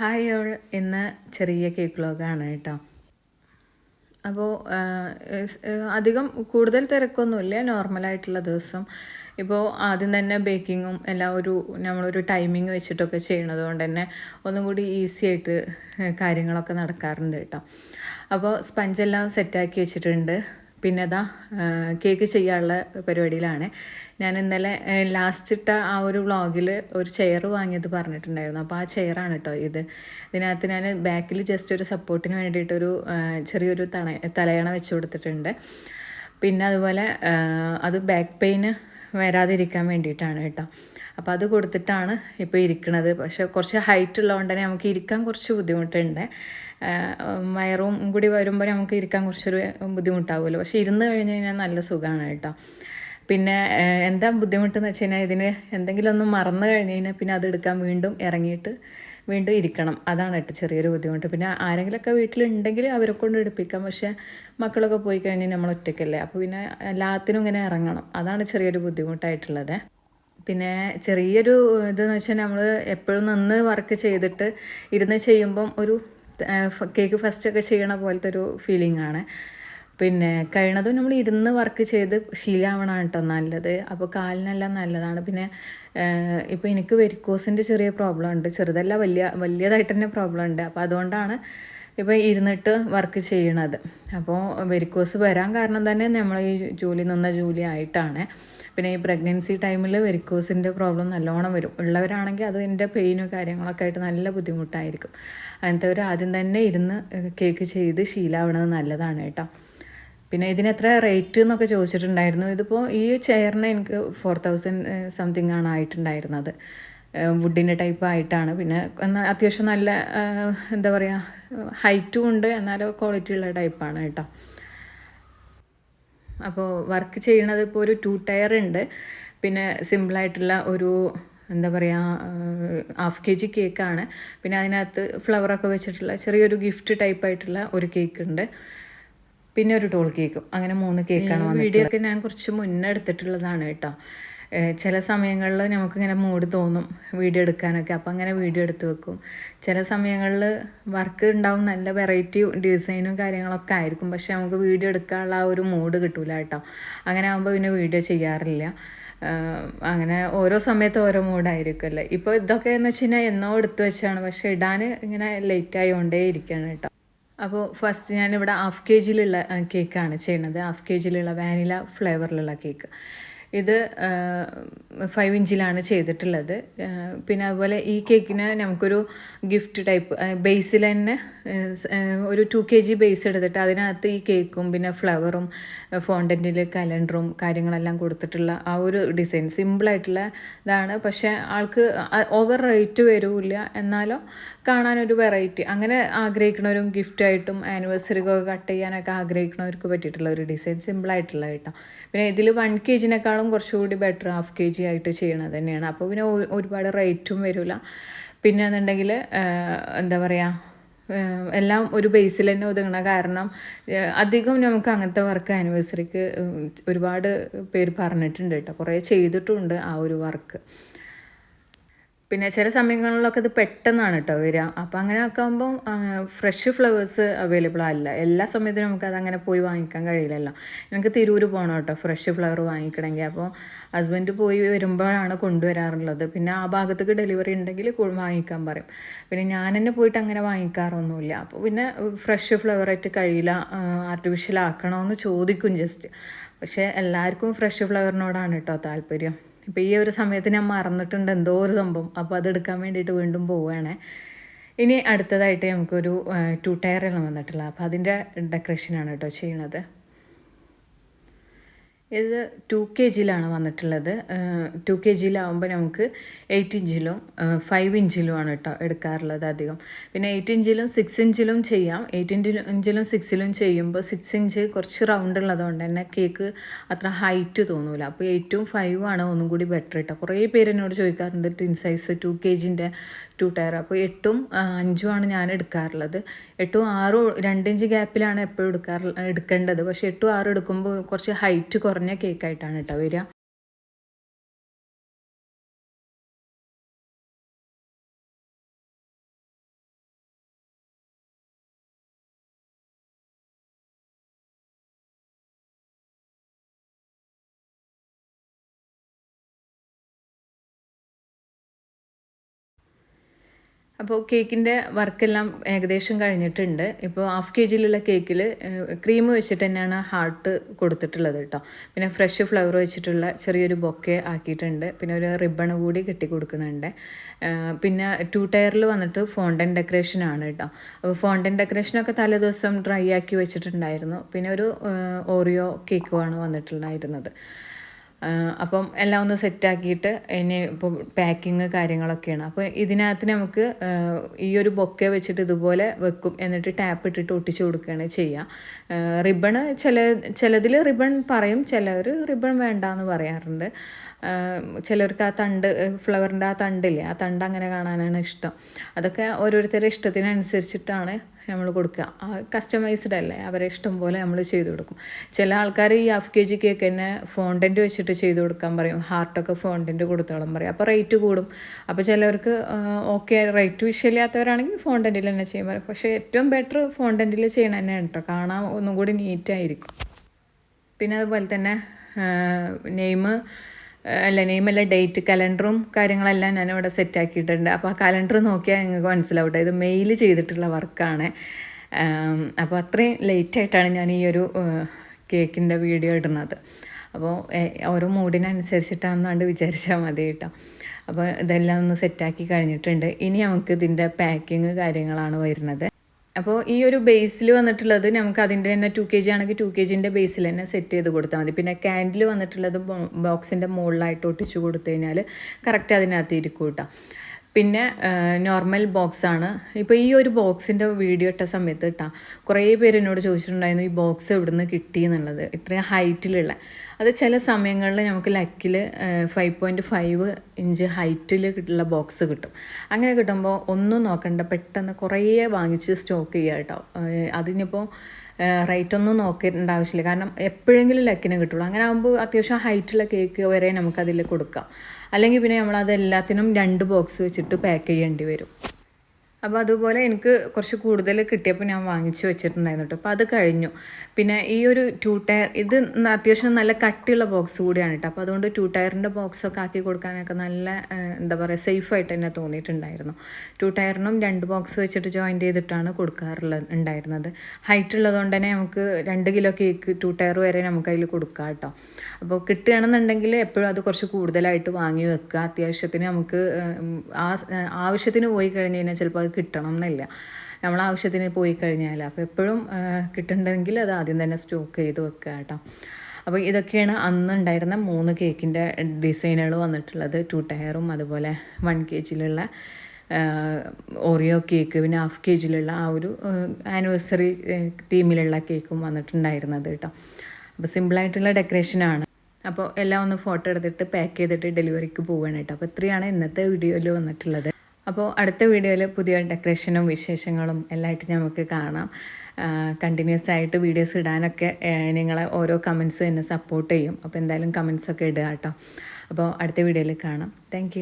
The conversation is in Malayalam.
ഹായ് ഓൾ ഇന്ന് ചെറിയ കേക്ക് വ്ലോഗാണ് കേട്ടോ. അപ്പോൾ അധികം കൂടുതൽ തിരക്കൊന്നുമില്ല. നോർമലായിട്ടുള്ള ദിവസം. ഇപ്പോൾ ആദ്യം തന്നെ ബേക്കിങ്ങും എല്ലാം ഒരു നമ്മളൊരു ടൈമിങ് വെച്ചിട്ടൊക്കെ ചെയ്യണത് കൊണ്ട് തന്നെ ഒന്നും കൂടി ഈസി ആയിട്ട് കാര്യങ്ങളൊക്കെ നടക്കാറുണ്ട് കേട്ടോ. അപ്പോൾ സ്പഞ്ചെല്ലാം സെറ്റാക്കി വെച്ചിട്ടുണ്ട്. പിന്നെ അതാ കേക്ക് ചെയ്യാനുള്ള പരിപാടിയിലാണ്. ഞാൻ ഇന്നലെ ലാസ്റ്റ് ഇട്ട ആ ഒരു വ്ളോഗിൽ ഒരു ചെയർ വാങ്ങിയത് പറഞ്ഞിട്ടുണ്ടായിരുന്നു. അപ്പോൾ ആ ചെയറാണ് കേട്ടോ ഇത്. ഇതിനകത്ത് ഞാൻ ബാക്കിൽ ജസ്റ്റ് ഒരു സപ്പോർട്ടിന് വേണ്ടിയിട്ടൊരു ചെറിയൊരു തണ തലയണ വെച്ച് കൊടുത്തിട്ടുണ്ട്. പിന്നെ അതുപോലെ അത് ബാക്ക് പെയിന് വരാതിരിക്കാൻ വേണ്ടിയിട്ടാണ് കേട്ടോ അപ്പോൾ അത് കൊടുത്തിട്ടാണ് ഇപ്പോൾ ഇരിക്കുന്നത് പക്ഷേ കുറച്ച് ഹൈറ്റ് ഉള്ളതുകൊണ്ട് തന്നെ നമുക്ക് ഇരിക്കാൻ കുറച്ച് ബുദ്ധിമുട്ടുണ്ട്. വയറും കൂടി വരുമ്പോൾ നമുക്ക് ഇരിക്കാൻ കുറച്ചൊരു ബുദ്ധിമുട്ടാവുമല്ലോ. പക്ഷേ ഇരുന്ന് കഴിഞ്ഞ് കഴിഞ്ഞാൽ നല്ല സുഖമാണ് കേട്ടോ. പിന്നെ എന്താ ബുദ്ധിമുട്ടെന്ന് വെച്ച് കഴിഞ്ഞാൽ ഇതിന് എന്തെങ്കിലും ഒന്ന് മറന്നു കഴിഞ്ഞ് കഴിഞ്ഞാൽ പിന്നെ അതെടുക്കാൻ വീണ്ടും ഇറങ്ങിയിട്ട് വീണ്ടും ഇരിക്കണം. അതാണ് കേട്ടോ ചെറിയൊരു ബുദ്ധിമുട്ട്. പിന്നെ ആരെങ്കിലുമൊക്കെ വീട്ടിലുണ്ടെങ്കിൽ അവരെ കൊണ്ട് എടുപ്പിക്കാം. പക്ഷേ മക്കളൊക്കെ പോയി കഴിഞ്ഞാൽ നമ്മൾ ഒറ്റയ്ക്കല്ലേ. അപ്പോൾ പിന്നെ എല്ലാത്തിനും ഇങ്ങനെ ഇറങ്ങണം. അതാണ് ചെറിയൊരു ബുദ്ധിമുട്ടായിട്ടുള്ളത്. പിന്നെ ചെറിയൊരു ഇതെന്ന് വെച്ചാൽ നമ്മൾ എപ്പോഴും നിന്ന് വർക്ക് ചെയ്തിട്ട് ഇരുന്ന് ചെയ്യുമ്പം ഒരു കേക്ക് ഫസ്റ്റൊക്കെ ചെയ്യണ പോലത്തെ ഒരു ഫീലിംഗ് ആണ്. പിന്നെ കഴിയണതും നമ്മൾ ഇരുന്ന് വർക്ക് ചെയ്ത് ശീലമാവണം കേട്ടോ നല്ലത്. അപ്പോൾ കാലിനെല്ലാം നല്ലതാണ്. പിന്നെ ഇപ്പോൾ എനിക്ക് വെരിക്കോസിന്റെ ചെറിയ പ്രോബ്ലം ഉണ്ട്. ചെറുതല്ല വലിയ വലിയതായിട്ട് തന്നെ പ്രോബ്ലം ഉണ്ട്. അപ്പോൾ അതുകൊണ്ടാണ് ഇപ്പോൾ ഇരുന്നിട്ട് വർക്ക് ചെയ്യണത്. അപ്പോൾ വെരിക്കോസ് വരാൻ കാരണം തന്നെ നമ്മൾ ഈ ജോലി നിന്ന ജോലി ആയിട്ടാണ്. പിന്നെ ഈ പ്രഗ്നൻസി ടൈമിൽ വെരിക്കോസിന്റെ പ്രോബ്ലം നല്ലോണം വരും. ഉള്ളവരാണെങ്കിൽ അതിന്റെ പെയിനും കാര്യങ്ങളൊക്കെ ആയിട്ട് നല്ല ബുദ്ധിമുട്ടായിരിക്കും. അങ്ങനത്തെ ഒരു ആദ്യം തന്നെ ഇരുന്ന് കേക്ക് ചെയ്ത് ശീലാവണത് നല്ലതാണ് കേട്ടോ. പിന്നെ ഇതിന് എത്ര റേറ്റ് എന്നൊക്കെ ചോദിച്ചിട്ടുണ്ടായിരുന്നു. ഇതിപ്പോൾ ഈ ചെയറിന് എനിക്ക് ഫോർ തൗസൻഡ് സംതിങ് ആണ് ആയിട്ടുണ്ടായിരുന്നത്. വുഡിന്റെ ടൈപ്പ് ആയിട്ടാണ്. പിന്നെ എന്നാൽ അത്യാവശ്യം നല്ല എന്താ പറയുക ഹൈറ്റും ഉണ്ട്. എന്നാലും ക്വാളിറ്റി ഉള്ള ടൈപ്പാണ് കേട്ടോ. അപ്പോൾ വർക്ക് ചെയ്യണത് ഇപ്പോൾ ഒരു ടു ടയർ ഉണ്ട്. പിന്നെ സിമ്പിളായിട്ടുള്ള ഒരു എന്താ പറയുക ഹാഫ് കെ ജി കേക്കാണ് പിന്നെ അതിനകത്ത് ഫ്ലവറൊക്കെ വെച്ചിട്ടുള്ള ചെറിയൊരു ഗിഫ്റ്റ് ടൈപ്പായിട്ടുള്ള ഒരു കേക്ക് ഉണ്ട്. പിന്നെ ഒരു ടോൾ കേക്കും അങ്ങനെ മൂന്ന് കേക്കാണ് വീഡിയോ ഒക്കെ ഞാൻ കുറച്ച് മുന്നേ എടുത്തിട്ടുള്ളതാണ് കേട്ടോ. ചില സമയങ്ങളിൽ നമുക്കിങ്ങനെ മൂഡ് തോന്നും വീഡിയോ എടുക്കാനൊക്കെ. അപ്പം അങ്ങനെ വീഡിയോ എടുത്ത് വെക്കും. ചില സമയങ്ങളിൽ വർക്ക് ഉണ്ടാവും നല്ല വെറൈറ്റി ഡിസൈനും കാര്യങ്ങളൊക്കെ ആയിരിക്കും. പക്ഷേ നമുക്ക് വീഡിയോ എടുക്കാനുള്ള ആ ഒരു മൂഡ് കിട്ടൂല കേട്ടോ. അങ്ങനെ ആകുമ്പോൾ പിന്നെ വീഡിയോ ചെയ്യാറില്ല. അങ്ങനെ ഓരോ സമയത്ത് ഓരോ മൂഡായിരിക്കുമല്ലേ ഇപ്പോൾ ഇതൊക്കെ എന്ന് വെച്ച് കഴിഞ്ഞാൽ എന്നോ എടുത്തു വെച്ചാണ്. പക്ഷെ ഇടാൻ ഇങ്ങനെ ലേറ്റ് ആയിക്കൊണ്ടേ ഇരിക്കുകയാണ് കേട്ടോ. അപ്പോൾ ഫസ്റ്റ് ഞാനിവിടെ ഹാഫ് കെ ജിയിലുള്ള കേക്കാണ് ചെയ്യുന്നത്. ഹാഫ് കെ ജിയിലുള്ള വാനില ഫ്ലേവറിലുള്ള കേക്ക് ഇത് ഫൈവ് ഇഞ്ചിലാണ് ചെയ്തിട്ടുള്ളത്. പിന്നെ അതുപോലെ ഈ കേക്കിന് നമുക്കൊരു ഗിഫ്റ്റ് ടൈപ്പ് ബേസിൽ തന്നെ ഒരു ടു കെ ജി ബേസ് എടുത്തിട്ട് അതിനകത്ത് ഈ കേക്കും പിന്നെ ഫ്ലവറും ഫോണ്ടന്റിൽ കലണ്ടറും കാര്യങ്ങളെല്ലാം കൊടുത്തിട്ടുള്ള ആ ഒരു ഡിസൈൻ സിമ്പിളായിട്ടുള്ള ഇതാണ്. പക്ഷേ ആൾക്ക് ഓവർ റേറ്റ് വരില്ല. എന്നാലും കാണാനൊരു വെറൈറ്റി അങ്ങനെ ആഗ്രഹിക്കണവരും ഗിഫ്റ്റായിട്ടും ആനിവേഴ്സറിക്കൊക്കെ കട്ട് ചെയ്യാനൊക്കെ ആഗ്രഹിക്കുന്നവർക്ക് പറ്റിയിട്ടുള്ള ഒരു ഡിസൈൻ സിമ്പിളായിട്ടുള്ള കേട്ടോ. പിന്നെ ഇതിൽ വൺ കെ ജിനേക്കാളും കുറച്ചുകൂടി ബെറ്റർ ഹാഫ് കെ ജി ആയിട്ട് ചെയ്യണത് തന്നെയാണ്. അപ്പോൾ പിന്നെ ഒരുപാട് റേറ്റും വരില്ല പിന്നെ എന്നുണ്ടെങ്കിൽ എന്താ പറയുക എല്ലാം ഒരു ബേസിൽ തന്നെ ഒതുങ്ങണ കാരണം അധികം നമുക്ക് അങ്ങനത്തെ വർക്ക് ആനിവേഴ്സറിക്ക് ഒരുപാട് പേര് പറഞ്ഞിട്ടുണ്ട് കേട്ടോ. കുറേ ചെയ്തിട്ടുണ്ട് ആ ഒരു വർക്ക് പിന്നെ ചില സമയങ്ങളിലൊക്കെ ഇത് പെട്ടെന്നാണ് കേട്ടോ വരിക അപ്പോൾ അങ്ങനെ ആക്കുമ്പം ഫ്രഷ് ഫ്ലവേഴ്സ് അവൈലബിൾ അല്ല. എല്ലാ സമയത്തും നമുക്ക് അതങ്ങനെ പോയി വാങ്ങിക്കാൻ കഴിയില്ലല്ലോ. എനിക്ക് തിരൂർ പോകണം കേട്ടോ ഫ്രഷ് ഫ്ലവർ വാങ്ങിക്കണമെങ്കിൽ അപ്പോൾ ഹസ്ബൻഡ് പോയി വരുമ്പോഴാണ് കൊണ്ടുവരാറുള്ളത്. പിന്നെ ആ ഭാഗത്തേക്ക് ഡെലിവറി ഉണ്ടെങ്കിൽ വാങ്ങിക്കാൻ പറയും. പിന്നെ ഞാൻ തന്നെ പോയിട്ട് അങ്ങനെ വാങ്ങിക്കാറൊന്നുമില്ല. അപ്പോൾ പിന്നെ ഫ്രഷ് ഫ്ലവറായിട്ട് കഴിയില്ല ആർട്ടിഫിഷ്യൽ ആക്കണമെന്ന് ചോദിക്കും ജസ്റ്റ് പക്ഷേ എല്ലാവർക്കും ഫ്രഷ് ഫ്ലവറിനോടാണ് കേട്ടോ താല്പര്യം. ഇപ്പോൾ ഈ ഒരു സമയത്ത് ഞാൻ മറന്നിട്ടുണ്ട് എന്തോ ഒരു സംഭവം. അപ്പോൾ അതെടുക്കാൻ വേണ്ടിയിട്ട് വീണ്ടും പോവുകയാണ് ഇനി അടുത്തതായിട്ട് നമുക്കൊരു ടു ടയറെല്ലാം വന്നിട്ടുള്ള അപ്പോൾ അതിന്റെ ഡെക്കറേഷനാണ് കേട്ടോ ചെയ്യണത്. ഇത് ടു കെ ജിയിലാണ് വന്നിട്ടുള്ളത്. ടു കെ ജിയിലാവുമ്പോൾ നമുക്ക് എയ്റ്റ് ഇഞ്ചിലും ഫൈവ് ഇഞ്ചിലുമാണ് കേട്ടോ എടുക്കാറുള്ളത് അധികം. പിന്നെ എയ്റ്റ് ഇഞ്ചിലും സിക്സ് ഇഞ്ചിലും ചെയ്യാം. എയ്റ്റ് ഇഞ്ചിലും ഇഞ്ചിലും സിക്സിലും ചെയ്യുമ്പോൾ സിക്സ് ഇഞ്ച് കുറച്ച് റൗണ്ട് ഉള്ളതുകൊണ്ട് തന്നെ കേക്ക് അത്ര ഹൈറ്റ് തോന്നില്ല അപ്പോൾ എയ്റ്റും ഫൈവും ആണ് ഒന്നും കൂടി ബെറ്റർ കേട്ടോ കുറേ പേര് എന്നോട് ചോദിക്കാറുണ്ട് ടിൻ സൈസ് ടു കെ ജിന്റെ ടു ടയർ അപ്പോൾ എട്ടും ആണ് ഞാൻ എടുക്കാറുള്ളത്. എട്ടും ആറും രണ്ടിഞ്ച് ഗ്യാപ്പിലാണ് എപ്പോഴും എടുക്കാറ് എടുക്കേണ്ടത്. പക്ഷേ എട്ടും ആറും എടുക്കുമ്പോൾ കുറച്ച് ഹൈറ്റ് കുറഞ്ഞ കേക്കായിട്ടാണ് കേട്ടോ വരിക. അപ്പോൾ കേക്കിന്റെ വർക്കെല്ലാം ഏകദേശം കഴിഞ്ഞിട്ടുണ്ട്. ഇപ്പോൾ ഹാഫ് കെ ജിയിലുള്ള കേക്കിൽ ക്രീം വെച്ചിട്ട് തന്നെയാണ് ഹാർട്ട് കൊടുത്തിട്ടുള്ളത് കേട്ടോ. പിന്നെ ഫ്രഷ് ഫ്ലവർ വെച്ചിട്ടുള്ള ചെറിയൊരു ബൊക്കെ ആക്കിയിട്ടുണ്ട്. പിന്നെ ഒരു റിബൺ കൂടി കെട്ടി കൊടുക്കുന്നുണ്ട്. പിന്നെ ടു ടയറിൽ വന്നിട്ട് ഫോണ്ടൻ ഡെക്കറേഷൻ ആണ് കേട്ടോ. അപ്പോൾ ഫോണ്ടൻ ഡെക്കറേഷനൊക്കെ തലേ ദിവസം ഡ്രൈ ആക്കി വെച്ചിട്ടുണ്ടായിരുന്നു. പിന്നെ ഒരു ഓറിയോ കേക്കുമാണ് വന്നിട്ടുണ്ടായിരുന്നത്. അപ്പം എല്ലാം ഒന്ന് സെറ്റാക്കിയിട്ട് ഇനി ഇപ്പോൾ പാക്കിങ് കാര്യങ്ങളൊക്കെയാണ്. അപ്പോൾ ഇതിനകത്ത് നമുക്ക് ഈ ഒരു ബൊക്കെ വെച്ചിട്ട് ഇതുപോലെ വെക്കും. എന്നിട്ട് ടാപ്പ് ഇട്ടിട്ട് ഒട്ടിച്ചു കൊടുക്കുകയാണ് ചെയ്യുക റിബൺ ചില ചിലതിൽ റിബൺ പറയും ചിലവർ റിബൺ വേണ്ട എന്ന് പറയാറുണ്ട്. ചിലർക്ക് ആ തണ്ട് ഫ്ലവറിന്റെ ആ തണ്ടില്ലേ ആ തണ്ട് അങ്ങനെ കാണാനാണ് ഇഷ്ടം. അതൊക്കെ ഓരോരുത്തരുടെ ഇഷ്ടത്തിനനുസരിച്ചിട്ടാണ് നമ്മൾ കൊടുക്കുക. കസ്റ്റമൈസ്ഡ് അല്ലേ അവരെ ഇഷ്ടം പോലെ നമ്മൾ ചെയ്തു കൊടുക്കും. ചില ആൾക്കാർ ഈ ഹാഫ് കെ കേക്ക് തന്നെ ഫോണ്ടന്റ് വെച്ചിട്ട് ചെയ്തു കൊടുക്കാൻ പറയും. ഹാർട്ടൊക്കെ ഫോണ്ടന്റ് കൊടുത്തോളം പറയും. അപ്പോൾ റേറ്റ് കൂടും. അപ്പോൾ ചിലവർക്ക് ഓക്കെ റേറ്റ് വിഷയമില്ലാത്തവരാണെങ്കിൽ ഫോണ്ടന്റിൽ തന്നെ ചെയ്യാൻ പറയും. പക്ഷേ ഏറ്റവും ബെറ്റർ ഫോണ്ടന്റിൽ ചെയ്യണം തന്നെയാണ് കേട്ടോ. കാണാൻ ഒന്നും കൂടി നീറ്റായിരിക്കും പിന്നെ അതുപോലെ തന്നെ നെയിം അല്ല നെയിമല്ല ഡേറ്റ് കലണ്ടറും കാര്യങ്ങളെല്ലാം ഞാൻ സെറ്റ് ആക്കിയിട്ടുണ്ട്. അപ്പോൾ ആ കലണ്ടർ നോക്കിയാൽ നിങ്ങൾക്ക് മനസ്സിലാവട്ടെ. ഇത് മെയിൽ ചെയ്തിട്ടുള്ള വർക്കാണ്. അപ്പോൾ അത്രയും ലേറ്റായിട്ടാണ് ഞാൻ ഈ ഒരു കേക്കിന്റെ വീഡിയോ ഇടുന്നത്. അപ്പോൾ ഓരോ മൂഡിനനുസരിച്ചിട്ടാണെന്നാണ്ട് വിചാരിച്ചാൽ മതി കേട്ടോ. അപ്പോൾ ഇതെല്ലാം ഒന്ന് സെറ്റാക്കി കഴിഞ്ഞിട്ടുണ്ട്. ഇനി നമുക്ക് ഇതിന്റെ പാക്കിങ് കാര്യങ്ങളാണ് വരുന്നത്. അപ്പോൾ ഈ ഒരു ബേസിൽ വന്നിട്ടുള്ളത് നമുക്ക് അതിന്റെ തന്നെ ടു കെ ജി ആണെങ്കിൽ ടു കെ ജിന്റെ ബേസിൽ തന്നെ സെറ്റ് ചെയ്ത് കൊടുത്താൽ മതി. പിന്നെ ക്യാൻഡിൽ വന്നിട്ടുള്ളത് ബോക്സിന്റെ മുകളിലായിട്ട് ഒട്ടിച്ച് കൊടുത്തു കഴിഞ്ഞാൽ കറക്റ്റ് അതിനകത്ത് ഇരിക്കും കേട്ടോ. പിന്നെ നോർമൽ ബോക്സാണ് ഇപ്പോൾ ഈ ഒരു ബോക്സിന്റെ വീഡിയോ ഇട്ട സമയത്ത് കേട്ടോ കുറേ പേര് എന്നോട് ചോദിച്ചിട്ടുണ്ടായിരുന്നു ഈ ബോക്സ് എവിടെ നിന്ന് കിട്ടി? എന്നുള്ളത്. ഇത്രയും ഹൈറ്റിലുള്ള അത് ചില സമയങ്ങളിൽ നമുക്ക് ലക്കിൽ ഫൈവ് പോയിന്റ് ഫൈവ് ഇഞ്ച് ഹൈറ്റിൽ ഉള്ള ബോക്സ് കിട്ടും. അങ്ങനെ കിട്ടുമ്പോൾ ഒന്നും നോക്കണ്ട പെട്ടെന്ന് കുറേ വാങ്ങിച്ച് സ്റ്റോക്ക് ചെയ്യുക കേട്ടോ അതിനിപ്പോൾ റേറ്റ് ഒന്നും നോക്കേണ്ട ആവശ്യമില്ല. കാരണം എപ്പോഴെങ്കിലും ലക്കിനെ കിട്ടുള്ളൂ. അങ്ങനെ ആകുമ്പോൾ അത്യാവശ്യം ഹൈറ്റുള്ള കേക്ക് വരെ നമുക്കതിൽ കൊടുക്കാം. അല്ലെങ്കിൽ പിന്നെ നമ്മൾ അതെല്ലാത്തിനും രണ്ട് ബോക്സ് വെച്ചിട്ട് പാക്ക് ചെയ്യേണ്ടി വരും. അപ്പോൾ അതുപോലെ എനിക്ക് കുറച്ച് കൂടുതൽ കിട്ടിയപ്പോൾ ഞാൻ വാങ്ങിച്ചു വെച്ചിട്ടുണ്ടായിരുന്നു കേട്ടോ അപ്പോൾ അത് കഴിഞ്ഞു. പിന്നെ ഈ ഒരു ടു ടയർ ഇത് അത്യാവശ്യം നല്ല കട്ടിയുള്ള ബോക്സ് കൂടിയാണ് കേട്ടോ അപ്പോൾ അതുകൊണ്ട് ടു ടയറിന്റെ ബോക്സൊക്കെ ആക്കി കൊടുക്കാനൊക്കെ നല്ല എന്താ പറയുക സേഫായിട്ട് തന്നെ തോന്നിയിട്ടുണ്ടായിരുന്നു. ടു ടയറിനും രണ്ട് ബോക്സ് വെച്ചിട്ട് ജോയിന്റ് ചെയ്തിട്ടാണ് കൊടുക്കാറുള്ളത് ഉണ്ടായിരുന്നത്. ഹൈറ്റ് ഉള്ളതുകൊണ്ട് തന്നെ നമുക്ക് രണ്ട് കിലോ കേക്ക് ടു ടയർ വരെ നമുക്ക് അതിൽ കൊടുക്കാം കേട്ടോ അപ്പോൾ കിട്ടുകയാണെന്നുണ്ടെങ്കിൽ എപ്പോഴും അത് കുറച്ച് കൂടുതലായിട്ട് വാങ്ങി വെക്കുക അത്യാവശ്യത്തിന് നമുക്ക് ആ ആവശ്യത്തിന് പോയി കഴിഞ്ഞ് കഴിഞ്ഞാൽ ചിലപ്പോൾ കിട്ടണം എന്നില്ല നമ്മൾ ആവശ്യത്തിന് പോയി കഴിഞ്ഞാൽ അപ്പോൾ എപ്പോഴും കിട്ടുന്നുണ്ടെങ്കിൽ അത് ആദ്യം തന്നെ സ്റ്റോക്ക് ചെയ്ത് വെക്കുക കേട്ടോ അപ്പോൾ ഇതൊക്കെയാണ് അന്ന് ഉണ്ടായിരുന്ന മൂന്ന് കേക്കിന്റെ ഡിസൈനുകൾ വന്നിട്ടുള്ളത്. ടു ടയറും അതുപോലെ വൺ കെ ജിയിലുള്ള ഓറിയോ കേക്ക് പിന്നെ ഹാഫ് കെ ജിയിലുള്ള ആ ഒരു ആനിവേഴ്സറി തീമിലുള്ള കേക്കും വന്നിട്ടുണ്ടായിരുന്നത് കേട്ടോ അപ്പോൾ സിമ്പിളായിട്ടുള്ള ഡെക്കറേഷനാണ് അപ്പോൾ എല്ലാം ഒന്ന് ഫോട്ടോ എടുത്തിട്ട് പാക്ക് ചെയ്തിട്ട് ഡെലിവറിക്ക് പോവുകയാണ് കേട്ടോ അപ്പോൾ ഇത്രയാണ് ഇന്നത്തെ വീഡിയോയിൽ വന്നിട്ടുള്ളത്. അപ്പോൾ അടുത്ത വീഡിയോയിൽ പുതിയ ഡെക്കറേഷനും വിശേഷങ്ങളും എല്ലാമായിട്ട് നമുക്ക് കാണാം. കണ്ടിന്യൂസ് ആയിട്ട് വീഡിയോസ് ഇടാനൊക്കെ നിങ്ങളെ ഓരോ കമൻസും എന്നെ സപ്പോർട്ട് ചെയ്യും. അപ്പോൾ എന്തായാലും കമൻസൊക്കെ ഇടുക കേട്ടോ. അപ്പോൾ അടുത്ത വീഡിയോയിൽ കാണാം. താങ്ക്